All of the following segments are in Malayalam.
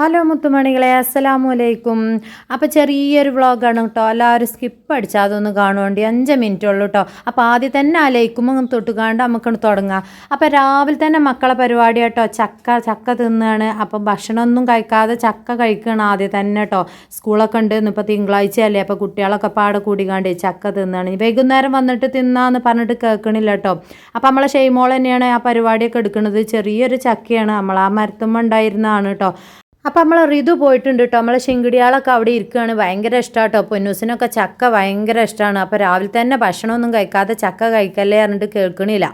ഹലോ മുത്തുമണികളെ അസ്സലാമു അലൈക്കും. അപ്പോൾ ചെറിയൊരു വ്ളോഗാണ് കേട്ടോ. എല്ലാവരും സ്കിപ്പ് അടിച്ചാൽ അതൊന്ന് കാണുവേണ്ടി അഞ്ച് മിനിറ്റ് ഉള്ളൂ കേട്ടോ. അപ്പോൾ ആദ്യം തന്നെ അലയിക്കുമ്പോൾ തൊട്ടുകാണ്ട് നമുക്കൊന്ന് തുടങ്ങാം. അപ്പോൾ രാവിലെ തന്നെ മക്കളെ പരിപാടി കേട്ടോ. ചക്ക ചക്ക തിന്നാണ്. അപ്പോൾ ഭക്ഷണമൊന്നും കഴിക്കാതെ ചക്ക കഴിക്കണം ആദ്യം തന്നെ കേട്ടോ. സ്കൂളൊക്കെ ഉണ്ട് ഇന്നിപ്പോൾ തിങ്കളാഴ്ച അല്ലേ അപ്പോൾ കുട്ടികളൊക്കെ പാടെ കൂടിക്കാണ്ട് ചക്ക തിന്നാണ്. വൈകുന്നേരം വന്നിട്ട് തിന്നാന്ന് പറഞ്ഞിട്ട് കേൾക്കണില്ല കേട്ടോ. അപ്പോൾ നമ്മളെ ഷെയ്മോൾ തന്നെയാണ് ആ പരിപാടിയൊക്കെ എടുക്കുന്നത് ചെറിയൊരു ചക്കയാണ്. നമ്മൾ ആ മരത്തുമ്പോൾ ഉണ്ടായിരുന്നതാണ് കേട്ടോ. അപ്പം നമ്മൾ ഋതു പോയിട്ടുണ്ട് കേട്ടോ നമ്മളെ ശിങ്കിടിയാളൊക്കെ അവിടെ ഇരിക്കുകയാണ് ഭയങ്കര ഇഷ്ടമാണ് കേട്ടോ പൊന്നൂസിനൊക്കെ ചക്ക ഭയങ്കര ഇഷ്ടമാണ് അപ്പോൾ രാവിലെ തന്നെ ഭക്ഷണമൊന്നും കഴിക്കാതെ ചക്ക കഴിക്കല്ലേ പറഞ്ഞിട്ട് കേൾക്കണില്ല.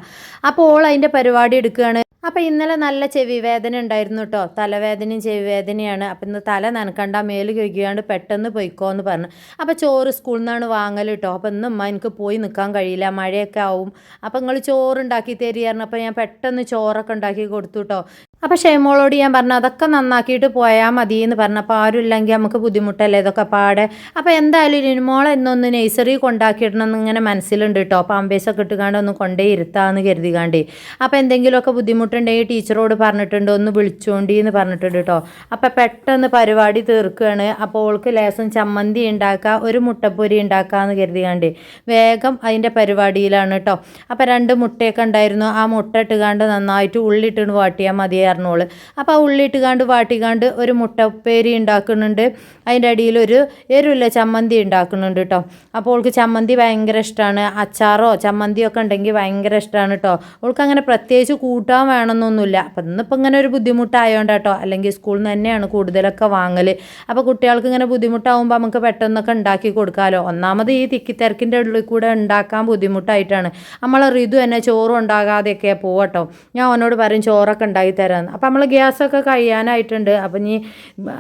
അപ്പോൾ ഓൾ അതിന്റെ പരിപാടി എടുക്കുകയാണ് അപ്പോൾ ഇന്നലെ നല്ല ചെവി വേദന ഉണ്ടായിരുന്നു കേട്ടോ തലവേദനയും ചെവി വേദനയാണ്. അപ്പം ഇന്ന് തല നനക്കണ്ട മേൽ കഴിക്കാണ്ട് പെട്ടെന്ന് പൊയ്ക്കോ എന്ന് പറഞ്ഞു. അപ്പോൾ ചോറ് സ്കൂളിൽ നിന്നാണ് വാങ്ങൽ കേട്ടോ അപ്പോൾ ഇന്ന് ഉമ്മ എനിക്ക് പോയി നിൽക്കാൻ കഴിയില്ല. മഴയൊക്കെ ആവും. അപ്പോൾ നിങ്ങൾ ചോറ് ഉണ്ടാക്കി തരികയായിരുന്നു അപ്പോൾ ഞാൻ പെട്ടെന്ന് ചോറൊക്കെ ഉണ്ടാക്കി കൊടുത്തു കേട്ടോ അപ്പോൾ ഷെയ്മോളോട് ഞാൻ പറഞ്ഞു അതൊക്കെ നന്നാക്കിയിട്ട് പോയാൽ മതി എന്ന് പറഞ്ഞപ്പോൾ ആരും ഇല്ലെങ്കിൽ നമുക്ക് ബുദ്ധിമുട്ടല്ലേ ഇതൊക്കെ പാടെ. അപ്പോൾ എന്തായാലും ഇനിമോളെ എന്നൊന്ന് നഴ്സറി കൊണ്ടാക്കിയിടണം എന്ന് ഇങ്ങനെ മനസ്സിലുണ്ട് കേട്ടോ പാമ്പേസൊക്കെ ഇട്ടുകാണ്ട് ഒന്ന് കൊണ്ടേ ഇരുത്താന്ന് കരുതികാണ്ട്. അപ്പോൾ എന്തെങ്കിലുമൊക്കെ ബുദ്ധിമുട്ടുണ്ടെങ്കിൽ ടീച്ചറോട് പറഞ്ഞിട്ടുണ്ട് ഒന്ന് വിളിച്ചോണ്ടി എന്ന് പറഞ്ഞിട്ടുണ്ട് കേട്ടോ അപ്പോൾ പെട്ടെന്ന് പരിപാടി തീർക്കുകയാണ് അപ്പോൾ ഓൾക്ക് ലേസം ചമ്മന്തി ഉണ്ടാക്കുക ഒരു മുട്ടപ്പൊരി ഉണ്ടാക്കാന്ന് കരുതികാണ്ട്. വേഗം അതിന്റെ പരിപാടിയിലാണ് കേട്ടോ അപ്പോൾ രണ്ട് മുട്ടയൊക്കെ ഉണ്ടായിരുന്നു. ആ മുട്ട ഇട്ടുകാണ്ട് നന്നായിട്ട് ഉള്ളിട്ടുണ്ട് വാട്ടിയാൽ മതി പറഞ്ഞോൾ. അപ്പോൾ ആ ഉള്ളിട്ട് കാണ്ട് വാട്ടിക്കാണ്ട് ഒരു മുട്ടപ്പേരി ഉണ്ടാക്കുന്നുണ്ട് അതിന്റെ അടിയിൽ ഒരു എരുവില്ല ചമ്മന്തി ഉണ്ടാക്കുന്നുണ്ട് കേട്ടോ അപ്പോൾ അവൾക്ക് ചമ്മന്തി ഭയങ്കര ഇഷ്ടമാണ് അച്ചാറോ ചമ്മന്തിയോ ഒക്കെ ഉണ്ടെങ്കിൽ ഭയങ്കര ഇഷ്ടമാണ് കേട്ടോ അവൾക്ക് അങ്ങനെ പ്രത്യേകിച്ച് കൂട്ടാൻ വേണമെന്നൊന്നുമില്ല അപ്പം ഇന്നിപ്പോൾ ഇങ്ങനെ ഒരു ബുദ്ധിമുട്ടായതുകൊണ്ട് കേട്ടോ അല്ലെങ്കിൽ സ്കൂളിൽ നിന്ന് തന്നെയാണ് കൂടുതലൊക്കെ വാങ്ങൽ അപ്പോൾ കുട്ടികൾക്ക് ഇങ്ങനെ ബുദ്ധിമുട്ടാവുമ്പോൾ നമുക്ക് പെട്ടെന്നൊക്കെ ഉണ്ടാക്കി കൊടുക്കാമല്ലോ ഒന്നാമത് ഈ തിക്കിത്തിരക്കിന്റെ ഉള്ളിൽ കൂടെ ഉണ്ടാക്കാൻ ബുദ്ധിമുട്ടായിട്ടാണ്. നമ്മളെ ഋതു തന്നെ ചോറും ഉണ്ടാകാതെയൊക്കെ പോവട്ടോ ഞാൻ അവനോട് പറയും ചോറൊക്കെ ഉണ്ടാക്കി തരാമെന്ന് അപ്പോൾ നമ്മൾ ഗ്യാസൊക്കെ കഴിയാനായിട്ടുണ്ട്. അപ്പം ഇനി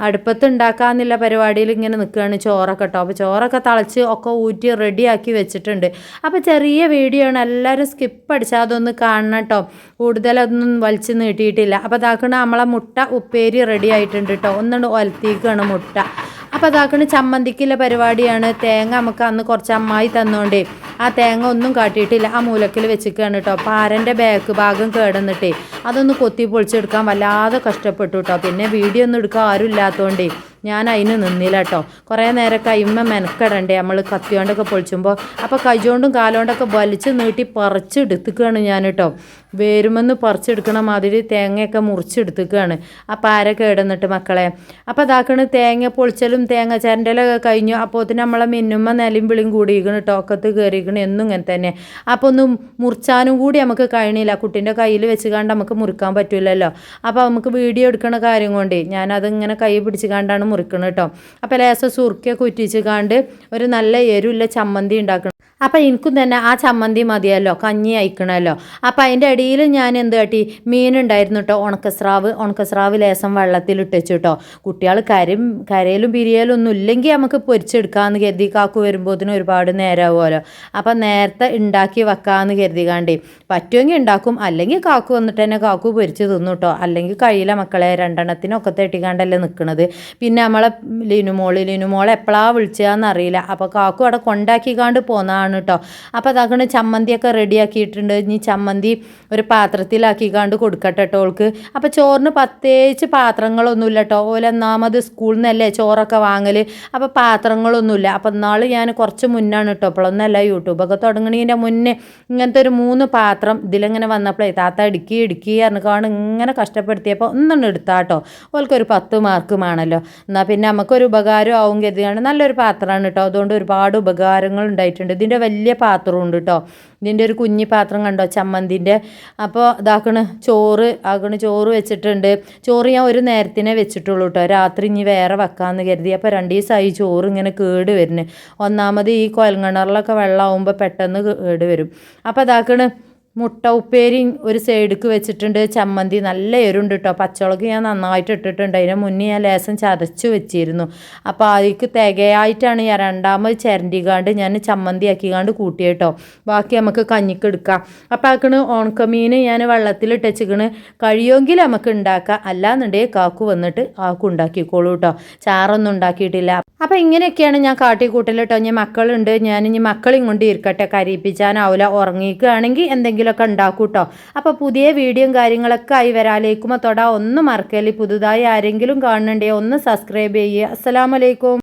അടുപ്പത്ത് ഉണ്ടാക്കാമെന്നുള്ള പരിപാടിയിൽ ഇങ്ങനെ നിൽക്കുകയാണ് ചോറൊക്കെ കേട്ടോ അപ്പോൾ ചോറൊക്കെ തളച്ച് ഒക്കെ ഊറ്റി റെഡിയാക്കി വെച്ചിട്ടുണ്ട്. അപ്പോൾ ചെറിയ വീഡിയോ ആണ്. എല്ലാവരും സ്കിപ്പ് അടിച്ചാൽ അതൊന്ന് കാണണം കേട്ടോ കൂടുതലൊന്നും വലിച്ചു നീട്ടിയിട്ടില്ല. അപ്പോൾ അതാക്കണ നമ്മളെ മുട്ട ഉപ്പേരി റെഡി ആയിട്ടുണ്ട് കേട്ടോ ഒന്നുണ്ട് ഒലത്തിക്കാണ് മുട്ട. അപ്പോൾ അതാക്കണ ചമ്മന്തിക്കുള്ള പരിപാടിയാണ്. തേങ്ങ നമുക്ക് അന്ന് കുറച്ച് അമ്മായി തന്നോണ്ടേ. ആ തേങ്ങ ഒന്നും കാട്ടിയിട്ടില്ല. ആ മൂലക്കിൽ വെച്ചിരിക്കുകയാണ് കേട്ടോ പാരന്റെ ബാക്ക് ഭാഗം കേടന്നിട്ടേ അതൊന്ന് കൊത്തി പൊളിച്ചെടുക്കാൻ വല്ലാതെ കഷ്ടപ്പെട്ടു കേട്ടോ പിന്നെ വീഡിയോ ഒന്നും എടുക്കാൻ ആരും ഇല്ലാത്തതുകൊണ്ടേ ഞാൻ അതിന് നിന്നില്ല കേട്ടോ കുറേ നേരമൊക്കെ ഇമ്മ മെനക്കെടണ്ടേ. നമ്മൾ കത്തിയോണ്ടൊക്കെ പൊളിച്ചുമ്പോൾ അപ്പോൾ കൈജോണ്ടും കാലോണ്ടൊക്കെ വലിച്ച് നീട്ടി പറിച്ചെടുത്തുക്കുകയാണ് ഞാൻ കേട്ടോ വേരുമെന്ന് പറിച്ചെടുക്കണ മാതിരി തേങ്ങയൊക്കെ മുറിച്ചെടുത്തുക്കുകയാണ് അപ്പോൾ ആരൊക്കെ കേടന്നിട്ട് മക്കളെ? അപ്പോൾ അതാക്കണ് തേങ്ങ പൊളിച്ചലും തേങ്ങ ചരണ്ടലൊക്കെ കഴിഞ്ഞു. അപ്പോൾ തന്നെ നമ്മളെ മിന്നുമ്മ നിലയും വിളിയും കൂടിയിരിക്കണം ടോക്കത്ത് കയറിയിരിക്കണം എന്നും ഇങ്ങനെ തന്നെ. അപ്പോൾ ഒന്ന് മുറിച്ചാനും കൂടി നമുക്ക് കഴിയണില്ല. കുട്ടീന്റെ കയ്യിൽ വെച്ച് കണ്ട് നമുക്ക് മുറിക്കാൻ പറ്റില്ലല്ലോ അപ്പോൾ നമുക്ക് വീഡിയോ എടുക്കണ കാര്യം കൊണ്ടേ ഞാനത് ഇങ്ങനെ കൈ പിടിച്ച് കണ്ടാണ് മുറിക്കണം കേട്ടോ അപ്പോൾ ലേസം സുറുക്കിയൊക്കെ ഉറ്റിച്ച് കാണ്ട് ഒരു നല്ല എരുല്ല ചമ്മന്തി ഉണ്ടാക്കണം അപ്പം എനിക്കും തന്നെ ആ ചമ്മന്തി മതിയല്ലോ കഞ്ഞി അയക്കണമല്ലോ അപ്പം അതിന്റെ ഇടയിൽ ഞാൻ എന്ത് കാട്ടി മീനുണ്ടായിരുന്നു കേട്ടോ ഉണക്കസ്രാവ്. ഉണക്കസ്രാവ് ലേസം വെള്ളത്തിൽ ഇട്ടുവെച്ചു കേട്ടോ കുട്ടികൾ കരും കരയിലും പിരിയലും ഒന്നും ഇല്ലെങ്കിൽ നമുക്ക് പൊരിച്ചെടുക്കാമെന്ന് കരുതി കാക്കു വരുമ്പോഴത്തിന് ഒരുപാട് നേരമാവുമല്ലോ അപ്പം നേരത്തെ ഉണ്ടാക്കി വെക്കാമെന്ന് കരുതി കാണ്ടേ. പറ്റുമെങ്കിൽ ഉണ്ടാക്കും അല്ലെങ്കിൽ കാക്കു വന്നിട്ട് തന്നെ കാക്കു പൊരിച്ച് തിന്നു കേട്ടോ അല്ലെങ്കിൽ കഴിയില്ല മക്കളെ രണ്ടെണ്ണത്തിനൊക്കെ തെട്ടിക്കാണ്ടല്ലേ നിൽക്കുന്നത് പിന്നെ നമ്മളെ ലിനുമോൾ ലിനുമോളെ എപ്പോഴാണ് വിളിച്ചതെന്ന് അറിയില്ല അപ്പോൾ കാക്കു അവിടെ കൊണ്ടാക്കിക്കാണ്ട് പോന്നതാണ് കേട്ടോ അപ്പോൾ അതാക്കണ് ചമ്മന്തിയൊക്കെ റെഡിയാക്കിയിട്ടുണ്ട്. ഇനി ചമ്മന്തി ഒരു പാത്രത്തിലാക്കിക്കാണ്ട് കൊടുക്കട്ടെ കേട്ടോ ഓൾക്ക്. അപ്പോൾ ചോറിന് പ്രത്യേകിച്ച് പാത്രങ്ങളൊന്നുമില്ല കേട്ടോ ഓല ഒന്നാമത് സ്കൂളിൽ നിന്നല്ലേ ചോറൊക്കെ വാങ്ങൽ അപ്പോൾ പാത്രങ്ങളൊന്നുമില്ല. അപ്പോൾ നാൾ ഞാൻ കുറച്ച് മുന്നാണ് കേട്ടോ അപ്പോഴൊന്നല്ല യൂട്യൂബൊക്കെ തുടങ്ങണതിന്റെ മുന്നേ ഇങ്ങനത്തെ ഒരു മൂന്ന് പാത്രം ഇതിലിങ്ങനെ വന്നപ്പോഴേ താത്ത ഇടുക്കി ഇടുക്കി പറഞ്ഞിക്കാണ് ഇങ്ങനെ കഷ്ടപ്പെടുത്തിയപ്പോൾ ഒന്നെണ്ണം എടുത്താട്ടോ ഓൾക്കൊരു പത്ത് മാർക്ക് വേണമല്ലോ എന്നാൽ പിന്നെ നമുക്കൊരു ഉപകാരം ആവും കരുതിയാണ്. നല്ലൊരു പാത്രമാണ് കേട്ടോ അതുകൊണ്ട് ഒരുപാട് ഉപകാരങ്ങൾ ഉണ്ടായിട്ടുണ്ട്. ഇതിന്റെ വലിയ പാത്രമുണ്ട് കേട്ടോ ഇതിന്റെ ഒരു കുഞ്ഞി പാത്രം കണ്ടോ? ചമ്മന്തിന്റെ. അപ്പോൾ ഇതാക്കണ് ചോറ് ആക്കണ്. ചോറ് വെച്ചിട്ടുണ്ട്. ചോറ് ഞാൻ ഒരു നേരത്തിനെ വെച്ചിട്ടുള്ളൂ കേട്ടോ രാത്രി ഇനി വേറെ വെക്കാമെന്ന് കരുതി. അപ്പോൾ രണ്ട് ദിവസമായി ചോറ് ഇങ്ങനെ കേട് വരുന്നത് ഒന്നാമത് ഈ കൊയൽക്കിണറിലൊക്കെ വെള്ളമാകുമ്പോൾ പെട്ടെന്ന് കേട് വരും. അപ്പോൾ ഇതാക്കണ് മുട്ട ഉപ്പേരി ഒരു സൈഡിക്ക് വെച്ചിട്ടുണ്ട് ചമ്മന്തി നല്ല എരുണ്ട് കേട്ടോ പച്ചമുളക് ഞാൻ നന്നായിട്ട് ഇട്ടിട്ടുണ്ട്. അതിന് മുന്നേ ഞാൻ ലേസം ചതച്ച് വെച്ചിരുന്നു. അപ്പോൾ അതിക്ക് തികയായിട്ടാണ് ഞാൻ രണ്ടാമത് ചിരണ്ടിക്കാണ്ട് ഞാൻ ചമ്മന്തി ആക്കിക്കാണ്ട് കൂട്ടി കേട്ടോ ബാക്കി നമുക്ക് കഞ്ഞിക്ക് എടുക്കാം. അപ്പോൾ ആക്കണ് ഓണക്കമീന് ഞാൻ വെള്ളത്തിൽ ഇട്ടച്ചിക്കണ്. കഴിയുമെങ്കിൽ നമുക്ക് ഉണ്ടാക്കാം. അല്ലാന്നുണ്ടെങ്കിൽ കാക്കു വന്നിട്ട് ആക്കു ഉണ്ടാക്കിക്കോളൂ കേട്ടോ ചാറൊന്നും ഉണ്ടാക്കിയിട്ടില്ല. അപ്പോൾ ഇങ്ങനെയൊക്കെയാണ് ഞാൻ കാട്ടിക്കൂട്ടൽ കേട്ടോ ഇനി മക്കളുണ്ട്. ഞാൻ ഇനി മക്കളും കൊണ്ട് ഇരിക്കട്ടെ. കരയിപ്പിച്ചാനാവില്ല ഉറങ്ങിക്കുകയാണെങ്കിൽ എന്തെങ്കിലുമൊക്കെ ഉണ്ടാക്കും കേട്ടോ അപ്പോൾ പുതിയ വീഡിയോയും കാര്യങ്ങളൊക്കെ ആയി വരാലേക്കുമ്പോൾ തൊടാ ഒന്ന് മറക്കല്ലേ. പുതുതായി ആരെങ്കിലും കാണുന്നുണ്ടെങ്കിൽ ഒന്ന് സബ്സ്ക്രൈബ് ചെയ്യുക. അസ്സലാമലൈക്കും